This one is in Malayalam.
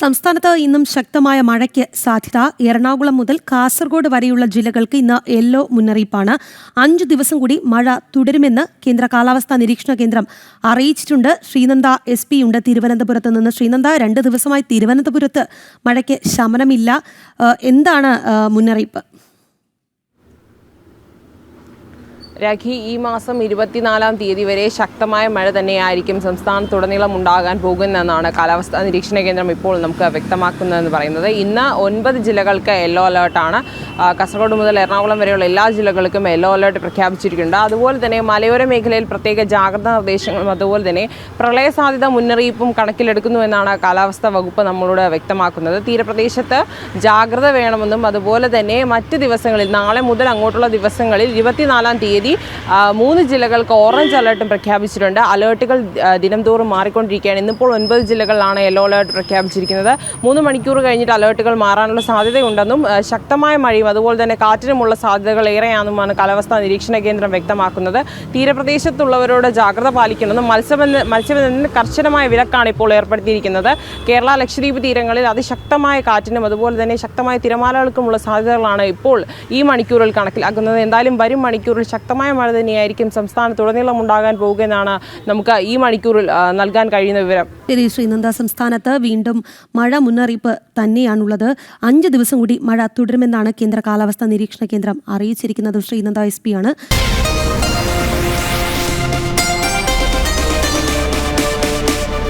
സംസ്ഥാനത്ത് ഇന്നും ശക്തമായ മഴയ്ക്ക് സാധ്യത. എറണാകുളം മുതൽ കാസർഗോഡ് വരെയുള്ള ജില്ലകൾക്ക് ഇന്ന് യെല്ലോ മുന്നറിയിപ്പാണ്. അഞ്ചു ദിവസം കൂടി മഴ തുടരുമെന്ന് കേന്ദ്ര കാലാവസ്ഥാ നിരീക്ഷണ കേന്ദ്രം അറിയിച്ചിട്ടുണ്ട്. ശ്രീനന്ദ എസ് പി ഉണ്ട് തിരുവനന്തപുരത്ത് നിന്ന്. ശ്രീനന്ദ രണ്ട് ദിവസമായി തിരുവനന്തപുരത്ത് മഴയ്ക്ക് ശമനമില്ല. എന്താണ് മുന്നറിയിപ്പ്? രാഖി ഈ മാസം ഇരുപത്തിനാലാം തീയതി വരെ ശക്തമായ മഴ തന്നെയായിരിക്കും സംസ്ഥാനത്തുടനീളം ഉണ്ടാകാൻ പോകുന്നതെന്നാണ് കാലാവസ്ഥാ നിരീക്ഷണ കേന്ദ്രം ഇപ്പോൾ നമുക്ക് വ്യക്തമാക്കുന്നതെന്ന് പറയുന്നത്. ഇന്ന് ഒൻപത് ജില്ലകൾക്ക് യെല്ലോ അലേർട്ടാണ് കാസർഗോഡ് മുതൽ എറണാകുളം വരെയുള്ള എല്ലാ ജില്ലകൾക്കും യെല്ലോ അലേർട്ട് പ്രഖ്യാപിച്ചിരിക്കുന്നുണ്ട്. അതുപോലെ തന്നെ മലയോര മേഖലയിൽ പ്രത്യേക ജാഗ്രതാ നിർദ്ദേശങ്ങളും അതുപോലെ തന്നെ പ്രളയ സാധ്യത മുന്നറിയിപ്പും കണക്കിലെടുക്കുന്നു എന്നാണ് കാലാവസ്ഥാ വകുപ്പ് നമ്മളോട് വ്യക്തമാക്കുന്നത്. തീരപ്രദേശത്ത് ജാഗ്രത വേണമെന്നും അതുപോലെ തന്നെ മറ്റ് ദിവസങ്ങളിൽ നാളെ മുതൽ അങ്ങോട്ടുള്ള ദിവസങ്ങളിൽ ഇരുപത്തിനാലാം തീയതി ആ, മൂന്ന് ജില്ലകൾക്ക് ഓറഞ്ച് അലേർട്ടും പ്രഖ്യാപിച്ചിട്ടുണ്ട്. അലേർട്ടുകൾ ദിനംതോറും ദിനം തോറും മാറിക്കൊണ്ടിരിക്കുകയാണ്. ഇന്നിപ്പോൾ ഒൻപത് ജില്ലകളിലാണ് യെല്ലോ അലേർട്ട് പ്രഖ്യാപിച്ചിരിക്കുന്നത്. മൂന്ന് മണിക്കൂർ കഴിഞ്ഞിട്ട് അലേർട്ടുകൾ മാറാനുള്ള സാധ്യതയുണ്ടെന്നും ശക്തമായ മഴയും അതുപോലെ തന്നെ കാറ്റിനുമുള്ള സാധ്യതകൾ ഏറെയാണെന്നുമാണ് കാലാവസ്ഥാ നിരീക്ഷണ കേന്ദ്രം വ്യക്തമാക്കുന്നത്. തീരപ്രദേശത്തുള്ളവരോട് ജാഗ്രത പാലിക്കണമെന്നും മത്സ്യബന്ധ മത്സ്യബന്ധനത്തിന് കർശനമായ വിലക്കാണ് ഇപ്പോൾ ഏർപ്പെടുത്തിയിരിക്കുന്നത്. കേരള ലക്ഷദ്വീപ് തീരങ്ങളിൽ അതിശക്തമായ കാറ്റിനും അതുപോലെ തന്നെ ശക്തമായ തിരമാലകൾക്കുമുള്ള സാധ്യതകളാണ് ഇപ്പോൾ ഈ മണിക്കൂറിൽ കണക്കിലാക്കുന്നത്. എന്തായാലും വരും മണിക്കൂറിൽ ശക്തമായ മഴ തന്നെയായിരിക്കും സംസ്ഥാനത്തുടനീളം ഉണ്ടാകാൻ പോകുമെന്നാണ് നമുക്ക് ഈ മണിക്കൂറിൽ നൽകാൻ കഴിയുന്ന വിവരം. ശരി ശ്രീനന്ദ. സംസ്ഥാനത്ത് വീണ്ടും മഴ മുന്നറിയിപ്പ് തന്നെയാണുള്ളത്. അഞ്ച് ദിവസം കൂടി മഴ തുടരുമെന്നാണ് കേന്ദ്ര കാലാവസ്ഥാ നിരീക്ഷണ കേന്ദ്രം അറിയിച്ചിരിക്കുന്നത്. ശ്രീനന്ദ എസ് ആണ്.